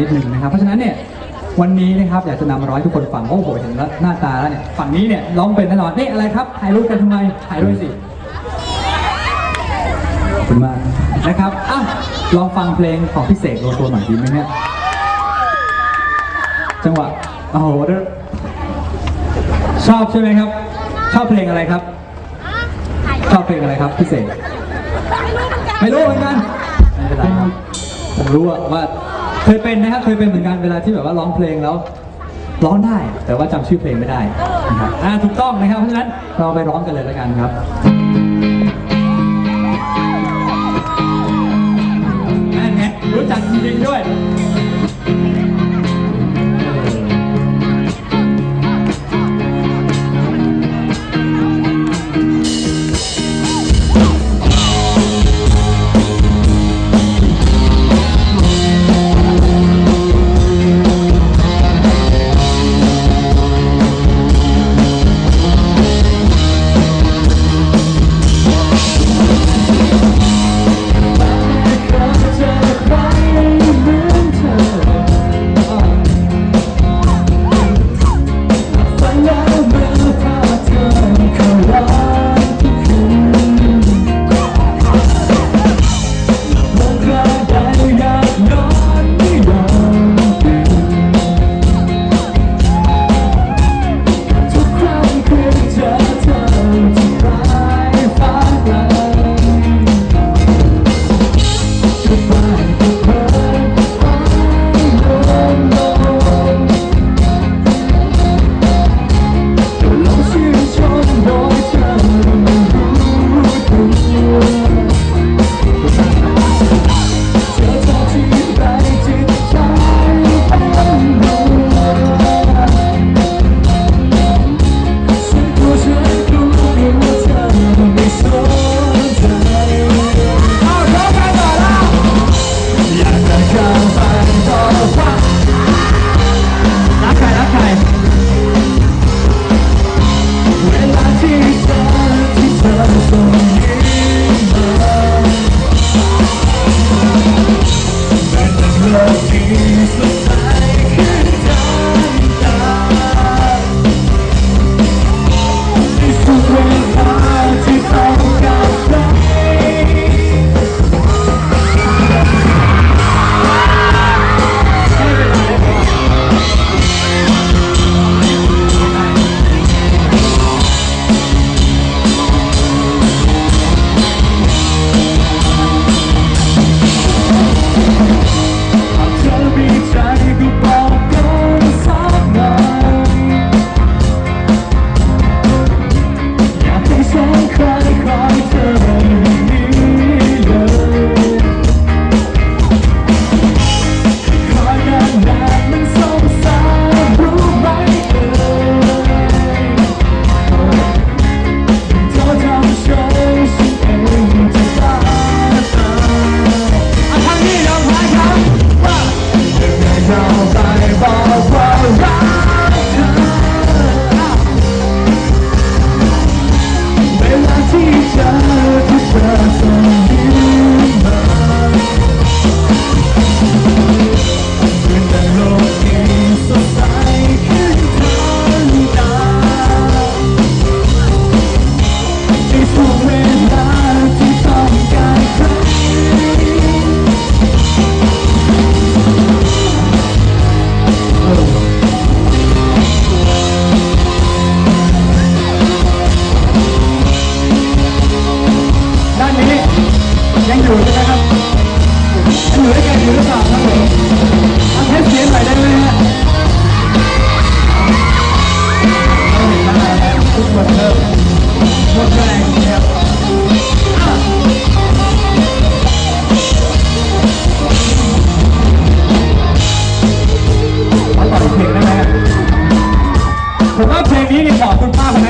นิดนึงนะครับ เพราะฉะนั้นเนี่ยวันนี้นะครับอยากจะนำมาร้อยทุกคนฟังโอ้โหเห็นแล้วหน้าตาแล้วเนี่ยฝั่งนี้เนี่ยร้องเป็นแน่นอนนี่อะไรครับถ่ายรูปกันทำไมถ่ายด้วยสิขอบคุณมากนะครับอะลองฟังเพลงของพี่เสกโลโซหน่อยดีไหมเนี่ยจังหวะโอ้โหเด้อชอบใช่ไหมครับ ชอบเพลงอะไรครับ ชอบเพลงอะไรครับพี่เสกไม่รู้เหมือนกันไม่เป็นไรครับผมรู้อะว่า เคยเป็นนะครับ เคยเป็นเหมือนกันเวลาที่แบบว่าร้องเพลงแล้ว ร้องได้ แต่ว่าจำชื่อเพลงไม่ได้นะครับอ่าถูกต้องนะครับ เพราะฉะนั้นเราไปร้องกันเลยแล้วกันครับ นั่นไงรู้จักจริงๆด้วย กที่ ยังอยู่ใช่ไหมครับอยู่ด้วยกันอยู่หรือเปล่าครับผมทำให้เสียงหน่อยได้ไหมฮะทุกคนเริ่มหมดแรงครับอะขอต่ออีกเพลงได้ไหมฮะผมว่าเพลงนี้นี่เหมาะคุณป้าคนนั้น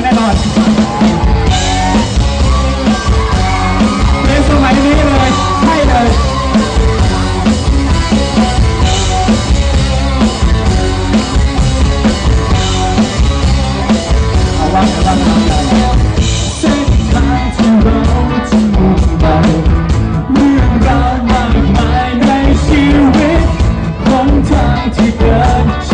good.